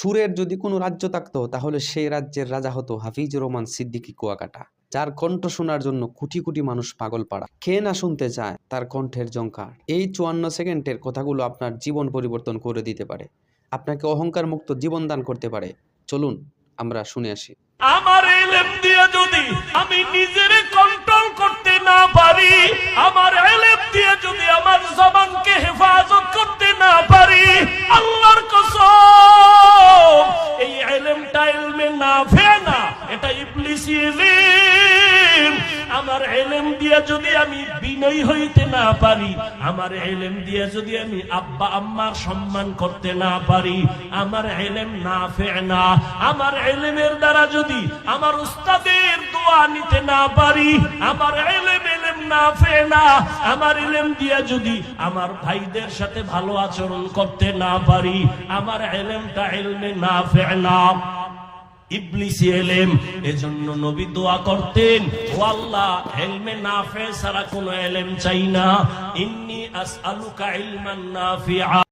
সুরের যদি কোনো রাজ্য থাকতো, তাহলে সেই রাজ্যের রাজা হতো হাফিজ রহমান সিদ্দিকী কুয়াকাটা, যার কণ্ঠ শোনার জন্য কোটি কোটি মানুষ পাগল পাড়া। কে না শুনতে চায় তার কণ্ঠের জঙ্কার এই চুয়ান্ন সেকেন্ডের কথাগুলো আপনার জীবন পরিবর্তন করে দিতে পারে। আপনাকে অহংকার মুক্ত জীবন দান করতে পারে। চলুন, আমরা শুনে আসি। আমার দিয়ে যদি আমি নিজের এলমে না, ফে না। এটা আমার এলেম দিয়ে যদি আমি বিনয়ী হইতে না পারি, আমার এলেম যদি আমি আব্বা আম্মার সম্মান করতে না পারি, আমার এলেম না, ফে না। আমার এলেমের দ্বারা যদি আমার উস্তাদের দোয়া নিতে না পারি, আমার এলেম এলেম না, ফে না। আমার এলেম যদি আমার ভাইদের সাথে ভালো আচরণ করতে না পারি, আমার এলেমটা এলমে না, ফে না। ইবলিসি এলেম, এজন্য নবী দোয়া করতেন, ও আল্লাহ, এলমে নাফে সারা কোনো এলেম চাই না। ইন্নি আসআলুকা ইলমান নাফিআ।